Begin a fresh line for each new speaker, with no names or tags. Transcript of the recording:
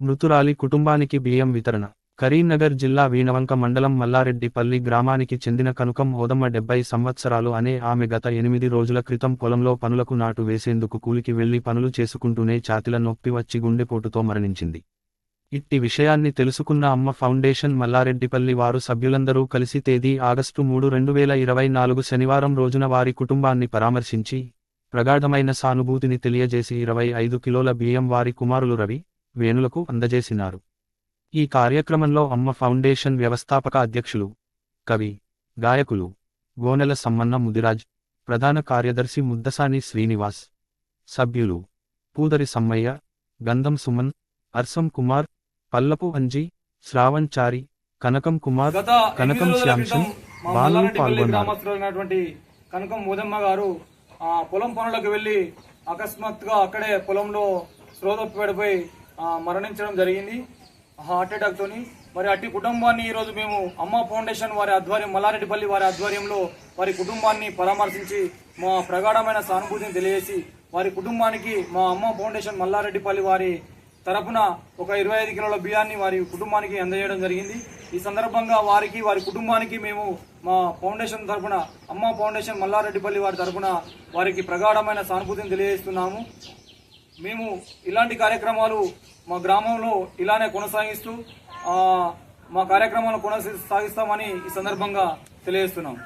మృతురాలి కుటుంబానికి బియ్యం వితరణ. కరీంనగర్ జిల్లా వీణవంక మండలం మల్లారెడ్డిపల్లి గ్రామానికి చెందిన కనుకం ఓదమ్మ డెబ్బై సంవత్సరాలు అనే ఆమె గత ఎనిమిది రోజుల క్రితం పొలంలో పనులకు నాటు వేసేందుకు కూలికి వెళ్ళి పనులు చేసుకుంటూనే ఛాతిల నొప్పి వచ్చి గుండెపోటుతో మరణించింది. ఇట్టి విషయాన్ని తెలుసుకున్న అమ్మ ఫౌండేషన్ మల్లారెడ్డిపల్లి వారు సభ్యులందరూ కలిసి తేదీ ఆగస్టు మూడు రెండు వేల ఇరవై నాలుగు శనివారం రోజున వారి కుటుంబాన్ని పరామర్శించి ప్రగాఢమైన సానుభూతిని తెలియజేసి ఇరవై ఐదు కిలోల బియ్యం వారి కుమారులు రవి వేణులకు అందజేసినారు. ఈ కార్యక్రమంలో అమ్మ ఫౌండేషన్ వ్యవస్థాపక అధ్యక్షులు కవి గాయకులు గోనెల సమ్మన్న ముదిరాజ్ ప్రధాన కార్యదర్శి ముద్దసాని శ్రీనివాస్ సభ్యులు పూదరి సమ్మయ్య గంధం సుమన్ అర్సం కుమార్ పల్లపు అంజి శ్రావణ్ చారి కనకం కుమార్ కనకం
మా
బాలు పాల్గొన్నారు.
కనకం ఉదమ్మ గారు ఆ, పొలం పనులకు వెళ్ళి అకస్మాత్తుగా అక్కడే పొలంలో స్రోదొప్పి పడిపోయి మరణించడం జరిగింది. హార్ట్ అటాక్తోని మరి అట్టి కుటుంబాన్ని ఈరోజు మేము అమ్మ ఫౌండేషన్ వారి ఆధ్వర్యం మల్లారెడ్డిపల్లి వారి ఆధ్వర్యంలో వారి కుటుంబాన్ని పరామర్శించి మా ప్రగాఢమైన సానుభూతిని తెలియజేసి వారి కుటుంబానికి మా అమ్మ ఫౌండేషన్ మల్లారెడ్డిపల్లి వారి తరపున ఒక ఇరవై ఐదు కిలోల బియ్యాన్ని వారి కుటుంబానికి అందజేయడం జరిగింది. ఈ సందర్భంగా వారికి వారి కుటుంబానికి మేము మా ఫౌండేషన్ తరపున అమ్మ ఫౌండేషన్ మల్లారెడ్డిపల్లి వారి తరపున వారికి ప్రగాఢమైన సానుభూతిని తెలియజేస్తున్నాము. మేము ఇలాంటి కార్యక్రమాలు మా గ్రామంలో ఇలానే కొనసాగిస్తూ మా కార్యక్రమాలను కొనసాగిస్తామని ఈ సందర్భంగా తెలియజేస్తున్నాం.